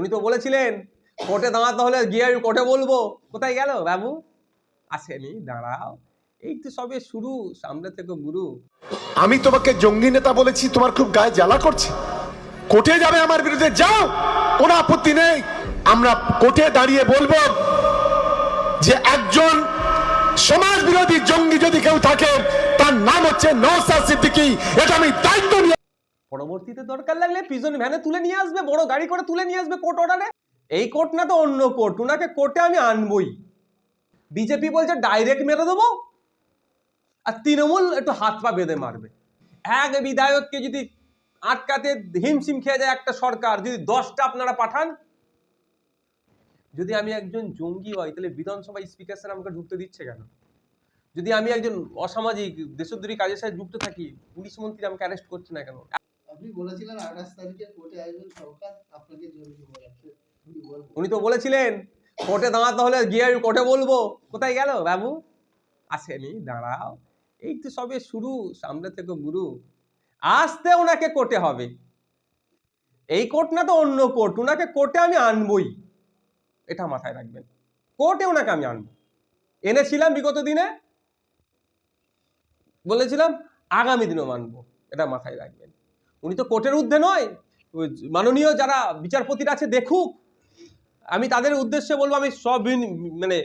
উনি তো বলেছিলেন, কোর্টে দাঁড়াতে হলে গিয়ে আমি কোর্টে বলব। কোথায় গেল বাবু? আসেনি, দাঁড়াও। এই তো সবে শুরু, সামনে থেকে গুরু। আমি তোমাকে জঙ্গি নেতা বলেছি, তোমার খুব গায়ে জ্বালা করছে। কোর্টে যাবে আমার বিরুদ্ধে, যাও! কোনো আপত্তি নেই। আমরা কোর্টে দাঁড়িয়ে বলব যে একজন সমাজ বিরোধী জঙ্গি যদি কেউ থাকে, তার নাম হচ্ছে নওসাদ সিদ্দিকী। এটা আমি দায়িত্ব নিয়ে পরবর্তীতে দরকার লাগলে পিজন ভ্যানে তুলে নিয়ে আসবে, বড় গাড়ি করে তুলে নিয়ে আসবে কোর্ট অর্ডারে এই কোর্ট না তো অন্য কোর্ট উনাকে কোর্টে আমি আনবই। বিজেপি বলছে ডাইরেক্ট মেরে দেবো আর তৃণমূল একটু হাত পা বেঁধে মারবে। এক বিধায়ককে যদি আটকাতে হিমশিম খেয়ে যায় একটা সরকার, যদি দশটা আপনারা পাঠান, যদি আমি একজন জঙ্গি হই, তাহলে বিধানসভা স্পিকার স্যার আমাকে ঢুকতে দিচ্ছে কেন? যদি আমি একজন অসামাজিক, দেশদ্রোহী কাজের সাথে যুক্ত থাকি, পুলিশ মন্ত্রী আমাকে অ্যারেস্ট করছে না কেন? উনি তো বলেছিলেন, কোর্টে দাঁড়াতে হলে গিয়ে আমি কোর্টে বলব। কোথায় গেল বাবু? আসেনি, দাঁড়াও। এই তো সবে শুরু, সামনে থেকে গুরু। আসতে ওনাকে কোর্টে হবে। এই কোর্ট না তো অন্য কোর্ট ওনাকে কোর্টে আমি আনবই। এটা মাথায় রাখবেন। কোর্টে ওনাকে আমি আনব। এনেছিলাম বিগত দিনে, বলেছিলাম আগামী দিনও মানবো এটা মাথায় রাখবেন। উনি তো কোর্টের ঊর্ধ্বে নয়। মাননীয় যারা বিচারপতিরা আছে, দেখুক। আমি তাদের উদ্দেশ্যে বলব, আমি সব মানে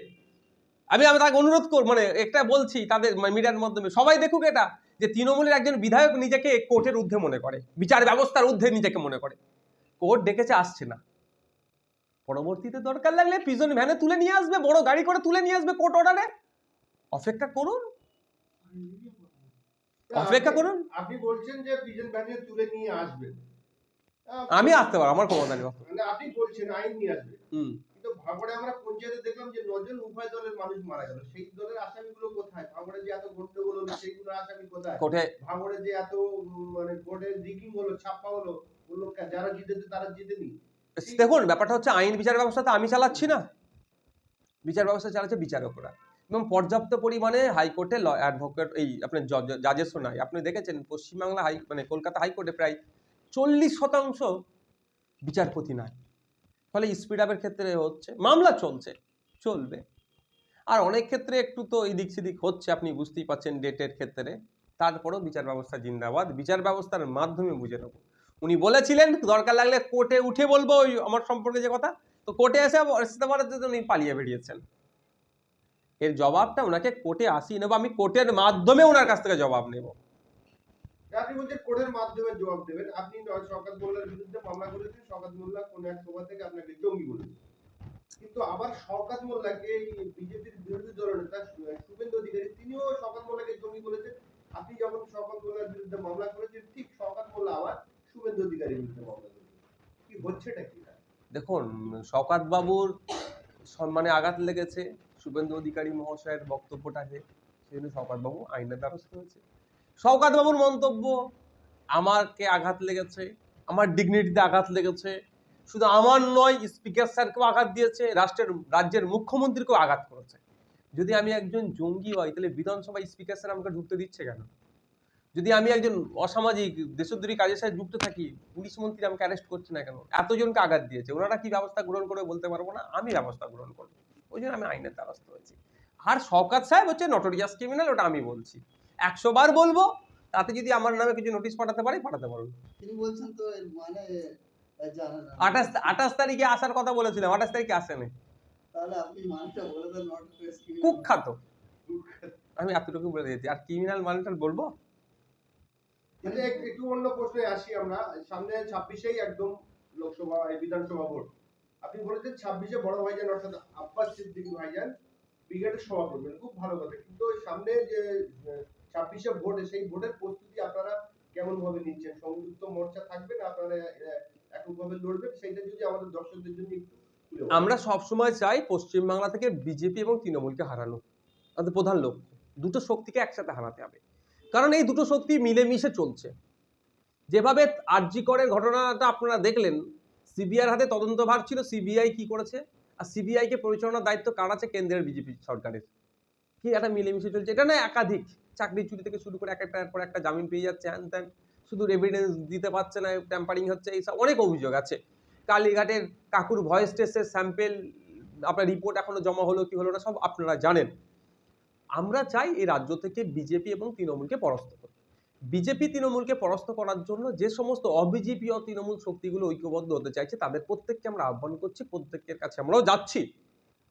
আমি আমি তাকে অনুরোধ কর মানে একটা বলছি তাদের মিডিয়ার মাধ্যমে, সবাই দেখুক এটা, যে তৃণমূলের একজন বিধায়ক নিজেকে কোর্টের ঊর্ধ্বে মনে করে, বিচার ব্যবস্থার ঊর্ধ্বে নিজেকে মনে করে। কোর্ট ডেকেছে, আসছে না। পরবর্তীতে দরকার লাগলে পিজন ভ্যানে তুলে নিয়ে আসবে, বড় গাড়ি করে তুলে নিয়ে আসবে কোর্ট অর্ডারে অপেক্ষা করুন। অপেক্ষা করুন। আপনি বলছেন যে ভ্যানে তুলে নিয়ে আসবেন আমি আসতে পারব আমার ক্ষমতা নেই। মানে আপনি বলছেন আইন নিয়ে আসবেন হুম। কিন্তু ভাঙড়ে আমরা পঞ্চায়েতে দেখলাম যে নজন উভয় দলের মানুষ মারা গেল। সেই দলের আসামিগুলো কোথায়? ভাঙড়ে যে এত গন্ডগোল হলো সেইগুলো আসামি কোথায়? ভাঙড়ে যে এত মানে কোর্টে রিগিং হলো ছাপ্পা হলো ওগুলো যারা জিতেছে তারা জিতেনি দেখুন ব্যাপারটা হচ্ছে আইন বিচার ব্যবস্থা তো আমি চালাচ্ছি না। বিচার ব্যবস্থা চালাচ্ছে বিচারকরা। এবং পর্যাপ্ত পরিমাণে হাইকোর্টে ল অ্যাডভোকেট এই আপনার জাজেসও নাই। আপনি দেখেছেন, পশ্চিমবাংলা হাই মানে কলকাতা হাইকোর্টে প্রায় চল্লিশ শতাংশ বিচারপতি নাই। ফলে স্পিড আপের ক্ষেত্রে হচ্ছে, মামলা চলছে, চলবে। আর অনেক ক্ষেত্রে একটু তো এদিক সেদিক হচ্ছে, আপনি বুঝতেই পাচ্ছেন ডেটের ক্ষেত্রে। তারপরেও বিচার ব্যবস্থা জিন্দাবাদ। বিচার ব্যবস্থার মাধ্যমে বুঝে নেব। উনি বলেছিলেন, দরকার লাগলে কোর্টে উঠে বলব ওই আমার সম্পর্কে যে কথা। তো কোর্টে এসে আসতে জন্য উনি পালিয়ে বেরিয়েছেন। এর জবাবটা ওনাকে কোর্টে আসিয়ে নেব আমি কোর্টের মাধ্যমে ওনার কাছ থেকে জবাব নেব। আপনি বলছেন কোর্টের মাধ্যমে জবাব দেবেন আপনি শওকত মোল্লার বিরুদ্ধে মামলা করেছেন শওকত মোল্লা কোন এক সভা থেকে আপনাকে জঙ্গি বলেছে। কিন্তু আবার শওকত মোল্লাকে বিজেপির বিরোধী দলনেতা শু- শুভেন্দু অধিকারী তিনিও শওকত মোল্লাকে জঙ্গি বলেছেন। আপনি যখন শওকত মোল্লার বিরুদ্ধে মামলা করেছেন ঠিক শওকত মোল্লা আবার শুভেন্দু অধিকারীর বিরুদ্ধে মামলা করেছেন। কি হচ্ছেটা কি? দেখুন শওকাত বাবুর সম্মানে আঘাত লেগেছে শুভেন্দু অধিকারী মহাশয়ের বক্তব্যটাকে সেজন্য শওকাত বাবু আইনের দ্বারস্থ হয়েছে। শওকাত বাবুর মন্তব্য, আমারকে আঘাত লেগেছে, আমার ডিগনিটিতে আঘাত লেগেছে। শুধু আমার নয় স্পিকার স্যারকেও আঘাত দিয়েছে, রাষ্ট্রের, রাজ্যের মুখ্যমন্ত্রীকেও আঘাত করেছে। যদি আমি একজন জঙ্গি হই, তাহলে বিধানসভা স্পিকার স্যার আমাকে ঢুকতে দিচ্ছে কেন? যদি আমি একজন অসামাজিক, দেশদ্রোহী কাজের সাথে যুক্ত থাকি, পুলিশ মন্ত্রী আমাকে অ্যারেস্ট করছে না কেন? এতজনকে আঘাত দিয়েছে। ওনারা কি ব্যবস্থা গ্রহণ করবে বলতে পারব না? আমি ব্যবস্থা গ্রহণ করব। ওই জন্য আমি আইনের দ্বারস্থ হয়েছি। আর শওকাত সাহেব হচ্ছে নটোরিয়াস ক্রিমিনাল ওটা আমি বলছি। একশো বার বলব তাতে যদি আমার নামে কিছু নোটিশ পাঠাতে পারি পাঠাতে পারব তিনি বলছেন তো মানে আঠাশ আঠাশ তারিখে আসার কথা বলেছিলাম আঠাশ তারিখে আসেনি। কুখ্যাত। আমি এতটুকু বলে দিয়েছি। আর ক্রিমিনাল মানেটা বলব? তাহলে একটু অন্য প্রশ্নে আসি আমরা। সামনে ছাব্বিশেই একদম লোকসভা বিধানসভা ভোট। আপনি বলেছেন ছাব্বিশে বড় ভাইজান, অর্থাৎ আব্বাস সিদ্দিকী ভাইজান ব্রিগেডের সভা করবেন। খুব ভালো কথা। কিন্তু ওই সামনে যে ছাব্বিশে ভোট, সেই ভোটের প্রস্তুতি আপনারা কেমন ভাবে নিচ্ছেন? সংযুক্ত মোর্চা থাকবেন আপনারা এককভাবে লড়বেন? সেইটা যদি আমাদের দর্শকদের জন্য একটু। আমরা সবসময় চাই পশ্চিমবাংলা থেকে বিজেপি এবং তৃণমূলকে হারানো। আমাদের প্রধান লক্ষ্য। দুটো শক্তিকে একসাথে হারাতে হবে। কারণ এই দুটো শক্তি মিলেমিশে চলছে। যেভাবে আরজি করের ঘটনাটা আপনারা দেখলেন সিবিআর হাতে তদন্তভার ছিল, সিবিআই কি করেছে? আর সিবিআই কে পরিচালনার দায়িত্ব কার আছে? কেন্দ্রের বিজেপি সরকারের। কি একটা মিলেমিশে চলছে। এটা না একাধিক। চাকরি চুরি থেকে শুরু করে এক একটার পর একটা জামিন পেয়ে যাচ্ছে, হ্যান ত্যান। শুধু এভিডেন্স দিতে পারছে না ট্যাম্পারিং হচ্ছে এইসব অনেক অভিযোগ আছে। কালীঘাটের কাকুর ভয়েস টেস্টের স্যাম্পেল আপনার রিপোর্ট এখনও জমা হলো কি হলো না, সব আপনারা জানেন। আমরা চাই এই রাজ্য থেকে বিজেপি এবং তৃণমূলকে পরাস্ত বিজেপি তৃণমূলকে পরাস্ত করার জন্য যে সমস্ত অবিজেপি ও তৃণমূল শক্তিগুলো ঐক্যবদ্ধ হতে চাইছে, তাদের প্রত্যেককে আমরা আহ্বান করছি, প্রত্যেকের কাছে আমরাও যাচ্ছি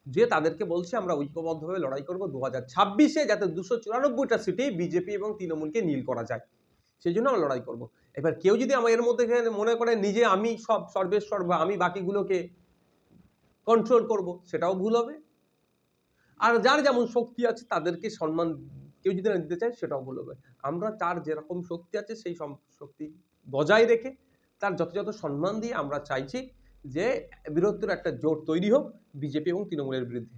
যে তাদেরকে বলছি আমরা ঐক্যবদ্ধভাবে লড়াই করব দু হাজার ছাব্বিশে যাতে দুশো চুরানব্বইটা সিটেই বিজেপি এবং তৃণমূলকে নীল করা যায়। সেই জন্য আমরা লড়াই করব। এবার কেউ যদি আমার এর মধ্যে মনে করে নিজে আমি সব সর্বেশ্বর বা আমি বাকিগুলোকে কন্ট্রোল করব, সেটাও ভুল হবে। আর যার যেমন শক্তি আছে, তাদেরকে সম্মান কেউ যদি না দিতে চায় সেটাও ভুল হবে। আমরা তার যেরকম শক্তি আছে সেই সম- শক্তি বজায় রেখে তার যথাযথ সম্মান দিয়ে আমরা চাইছি যে বৃহত্তর একটা জোট তৈরি হোক বিজেপি এবং তৃণমূলের বিরুদ্ধে।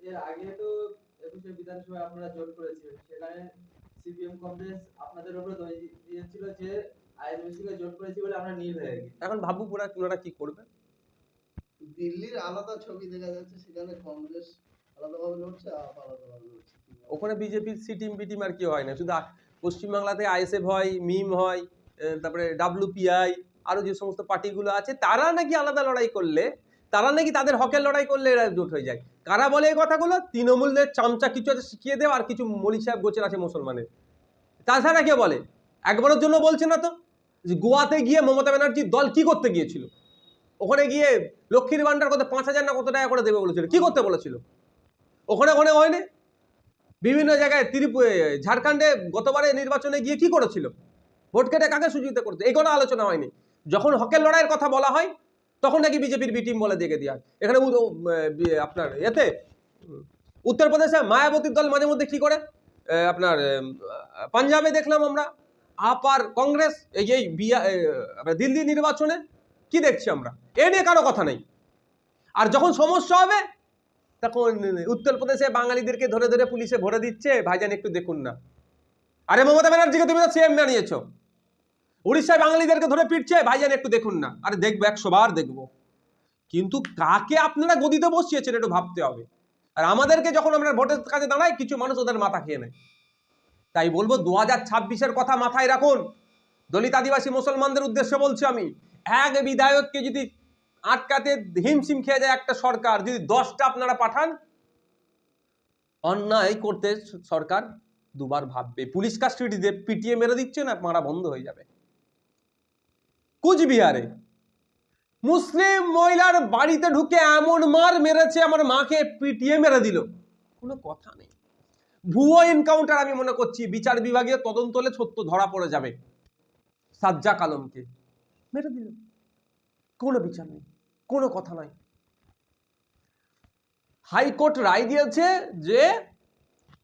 এর আগে তো একুশে বিধানসভায় আপনারা জোট করেছিলেন সেখানে সিপিএম কংগ্রেস আপনাদের উপরে দিয়েছিল যে আইএনসি কে জোট করেছি বলে আমরা নীল হয়ে গেছি। এখন ভাবুক ওরা ওনারা কি করবে? দিল্লির আলাদা ছবি দেখা যাচ্ছে সেখানে কংগ্রেস ওখানে বিজেপির সিটিম বিটিম আর কি হয় না, শুধু পশ্চিমবাংলাতে আইএসএফ হয়, মিম হয় তারপরে ডাব্লিউপিআই আরও যে সমস্ত পার্টিগুলো আছে, তারা নাকি আলাদা লড়াই করলে, তারা নাকি তাদের হকের লড়াই করলে এরা জোট হয়ে যায়। কারা বলে এই কথাগুলো? তৃণমূলের চামচা কিছু আছে শিখিয়ে দেও, আর কিছু মলি সাহেব গোছের আছে মুসলমানের। তাছাড়া কে বলে, একবারের জন্য বলছে না তো গোয়াতে গিয়ে মমতা ব্যানার্জির দল কি করতে গিয়েছিল? ওখানে গিয়ে লক্ষ্মীর ভান্ডার কত, পাঁচ হাজার না কত টাকা করে দেবে বলেছিল, কি করতে বলেছিল? ওখানে ওখানে হয়নি। বিভিন্ন জায়গায় ত্রিপু এ, ঝাড়খণ্ডে গতবারে নির্বাচনে গিয়ে কি করেছিল? ভোট কেটে কাকে সুযোগিতা করতে এই কোনো আলোচনা হয়নি। যখন হকের লড়াইয়ের কথা বলা হয় তখন নাকি বিজেপির বি টিম বলে দেখে দেওয়া হয়। এখানে আপনার এতে উত্তরপ্রদেশে মায়াবতীর দল মাঝে মধ্যে কী করে? আপনার পাঞ্জাবে দেখলাম আমরা। আপ আর কংগ্রেস এই যে বিয়া দিল্লি নির্বাচনে কি দেখছি আমরা? এ নিয়ে কারও কথা নেই। আর যখন সমস্যা হবে তখন উত্তরপ্রদেশে বাঙালিদেরকে ধরে ধরে পুলিশে ভরে দিচ্ছে, ভাইজান একটু দেখুন না। আরে মমতা ব্যানার্জিকে তুমি তো সিএম বানিয়েছ। উড়িষ্যায় বাঙালিদেরকে ধরে পিটছে, ভাইজান একটু দেখুন না। আরে দেখব, একশো বার দেখব। কিন্তু কাকে আপনারা গদিতে বসিয়েছেন একটু ভাবতে হবে। আর আমাদেরকে যখন আমরা ভোটের কাছে দাঁড়াই, কিছু মানুষ ওদের মাথা খেয়ে নেয়। তাই বলব দু হাজার ছাব্বিশের কথা মাথায় রাখুন। দলিত আদিবাসী মুসলমানদের উদ্দেশ্যে বলছি আমি, এক বিধায়ককে যদি আটকাতে হিমশিম খেয়ে যায় একটা সরকার। যদি দশটা আপনারা পাঠান, অন্যায় করতে সরকার দুবার ভাববে। পুলিশ কাস্টডিতে পিটিয়ে মেরে দিচ্ছে না, মারা বন্ধ হয়ে যাবে। কুচবিহারে মুসলিম মহিলার বাড়িতে ঢুকে এমন মার মেরেছে, আমার মাকে পিটিয়ে মেরে দিল। কোনো কথা নেই। ভুয়ো এনকাউন্টার আমি মনে করছি, বিচার বিভাগে তদন্ত হলে সত্য ধরা পড়ে যাবে। সাজ্জাক আলমকে মেরে দিল। কোনো বিচার নেই। কোনো কথা নয় হাইকোর্ট রায় দিয়েছে যে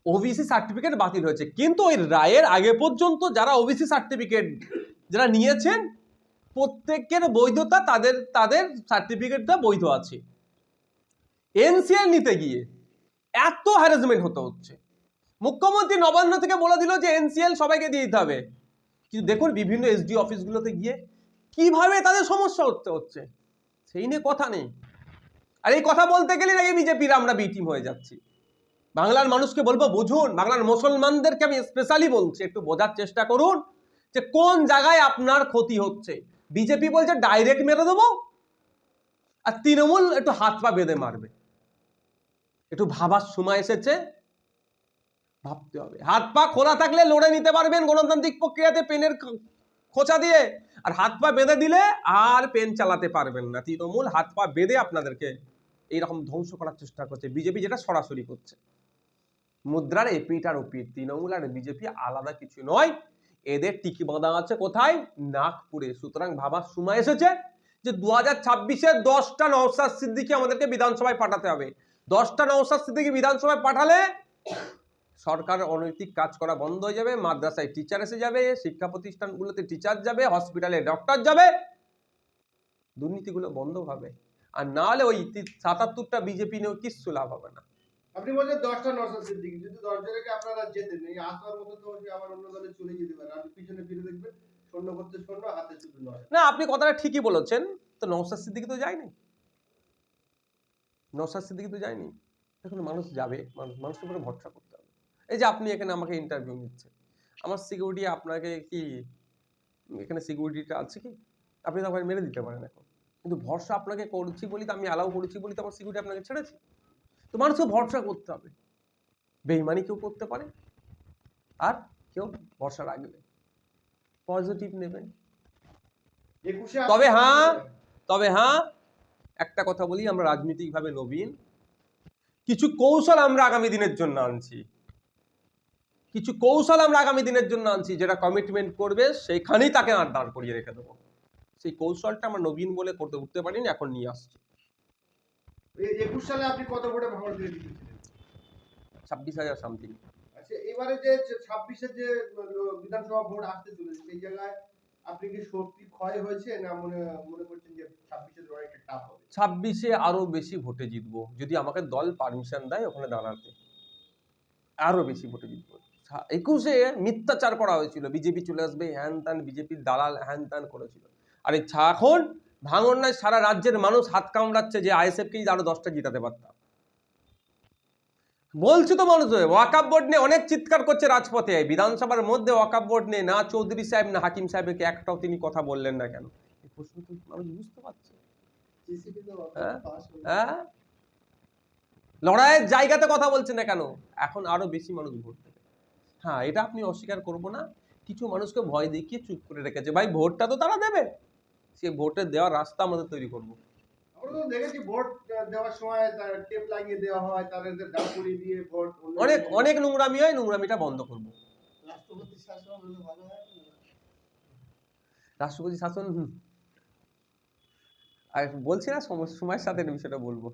ওবিসি সার্টিফিকেট বাতিল হয়েছে। কিন্তু ওই রায়ের আগে পর্যন্ত যারা ওবিসি সার্টিফিকেট যারা নিয়েছেন, প্রত্যেকের বৈধতা তাদের তাদের সার্টিফিকেটটা বৈধ আছে। এনসিএল নিতে গিয়ে এত হ্যারাসমেন্ট হতে হচ্ছে। মুখ্যমন্ত্রী নবান্ন থেকে বলে দিল যে এনসিএল সবাইকে দিয়ে দিতে হবে। কিন্তু দেখুন বিভিন্ন এসডি অফিসগুলোতে গিয়ে কীভাবে তাদের সমস্যা হতে হচ্ছে। সেই নিয়ে কথা নেই। আর এই কথা বলতে গেলে নাকি বিজেপির আমরা বি টিম হয়ে যাচ্ছি। বাংলার মানুষকে বলব, বুঝুন, বাংলার মুসলমানদেরকে আমি স্পেশালি বলছি, একটু বোঝার চেষ্টা করুন যে কোন জায়গায় আপনার ক্ষতি হচ্ছে। বিজেপি বলছে, ডাইরেক্ট মেরে দেবো আর তৃণমূল একটু হাত পা বেঁধে মারবে। একটু ভাবার সময় এসেছে, ভাবতে হবে। হাত পা খোলা থাকলে লড়ে নিতে পারবেন গণতান্ত্রিক প্রক্রিয়াতে পেনের খোঁচা দিয়ে আর হাত পা বেঁধে দিলে আর পেন চালাতে পারবেন না। তৃণমূল হাত পা বেঁধে আপনাদেরকে এইরকম ধ্বংস করার চেষ্টা করছে। বিজেপি যেটা সরাসরি করছে। মুদ্রার এপিট আর ওপিট তৃণমূল আর বিজেপি আলাদা কিছু নয়। এদের টিকি বাঁধা আছে কোথায়? নাগপুরে। সুতরাং ভাবার সময় এসেছে যে দু হাজার ছাব্বিশে দশটা নওসাদ সিদ্দিকি আমাদেরকে বিধানসভায় পাঠাতে হবে। দশটা নওসাদ সিদ্দিকি বিধানসভায় পাঠালে সরকার অনৈতিক কাজ করা বন্ধ হয়ে যাবে মাদ্রাসায় টিচার এসে যাবে শিক্ষা প্রতিষ্ঠানগুলোতে টিচার যাবে হসপিটালে ডক্টর যাবে। দুর্নীতিগুলো বন্ধ হবে। আর না হলে ওই সাতাত্তরটা বিজেপি নিয়েও কিচ্ছু লাভ হবে না। আপনি বলছেন দশটা নশো সিদ্দিকি যদি দশ জনকে আপনারা যেতেন এই আসার মতো তো আবার অন্য দলে চলে যেতে পারে। আপনি পিছনে ফিরে দেখবেন শূন্য করতে শূন্য হাতে শুধু না আপনি কথাটা ঠিকই বলেছেন তো নৌসাদ সিদ্দিকি তো যায়নি। নৌসাদ সিদ্দিকি তো যায়নি। এখন মানুষ যাবে মানুষ মানুষের উপরে ভরসা করতে হবে এই যে আপনি এখানে আমাকে ইন্টারভিউ নিচ্ছেন। আমার সিকিউরিটি আপনাকে কি এখানে সিকিউরিটিটা আছে কি? আপনি তো আমাকে মেরে দিতে পারেন এখন। কিন্তু ভরসা আপনাকে করছি বলি তো আমি অ্যালাউ করেছি বলি তো আমার সিকিউরিটি আপনাকে ছেড়েছি। তো মানুষকে ভরসা করতে হবে। বেইমানি কেউ করতে পারে। আর কেউ ভরসা রাখবে। পজিটিভ নেবেন। তবে হ্যাঁ তবে হ্যাঁ একটা কথা বলি আমরা রাজনৈতিকভাবে নবীন। কিছু কৌশল আমরা আগামী দিনের জন্য আনছি। কিছু কৌশল আমরা আগামী দিনের জন্য আনছি যেটা কমিটমেন্ট করবে সেইখানেই তাকে আর দাঁড় করিয়ে রেখে দেবো। সেই কৌশলটা আমরা নবীন বলে করতে উঠতে পারিনি এখন নিয়ে আসছি। একুশ সালে আপনি কত ভোটে ভাঙড় দিয়ে ছাব্বিশ হাজার সামথিং আচ্ছা এবারে যে ছাব্বিশের যে বিধানসভা ভোট আসতে চলেছে সেই জায়গায় আপনি কি শক্তি ক্ষয় হয়েছে না মনে মনে করছেন যে ছাব্বিশের লড়াইটা টাফ হবে? ছাব্বিশে আরও বেশি ভোটে জিতবো যদি আমাকে দল পারমিশন দেয় ওখানে দাঁড়াতে। আরও বেশি ভোটে জিতবো। একুশে মিথ্যাচার করা হয়েছিল। বিজেপি চলে আসবে হ্যান ত্যান বিজেপির দালাল হ্যান ত্যান করেছিল। আর এই ছা- এখন ভাঙন্যায় সারা রাজ্যের মানুষ হাত কামড়াচ্ছে যে আইএসএফকেই আরও দশটা জিতাতে পারতাম। বলছি তো মানুষ ওয়াকাপ বোর্ড নিয়ে অনেক চিৎকার করছে রাজপথে। বিধানসভার মধ্যে ওয়াকাপ বোর্ড নিয়ে না চৌধুরী সাহেব না হাকিম সাহেবকে একটাও তিনি কথা বললেন না কেন? এই প্রশ্ন তো মানুষ বুঝতে পারছে। হ্যাঁ? হয়ে? লড়াইয়ের জায়গাতে কথা বলছে না কেন? এখন আরও বেশি মানুষ ভোট দেবে হ্যাঁ এটা আপনি অস্বীকার করব না। কিছু মানুষকে ভয় দেখিয়ে চুপ করে রেখেছে। ভাই ভোটটা তো তারা দেবে। সে ভোটের দেওয়ার রাস্তা আমাদের তৈরি করব। দেখেছি ভোট দেওয়ার সময় তার টেপ লাগিয়ে দেওয়া হয় তাদের দাঁড় দিয়ে ভোট অনেক অনেক নোংরামি হয় নোংরামিটা বন্ধ করব। রাষ্ট্রপতি শাসন ভালো হয় রাষ্ট্রপতি শাসন। আর বলছি না সম- সময়ের সাথে বিষয়টা বলব।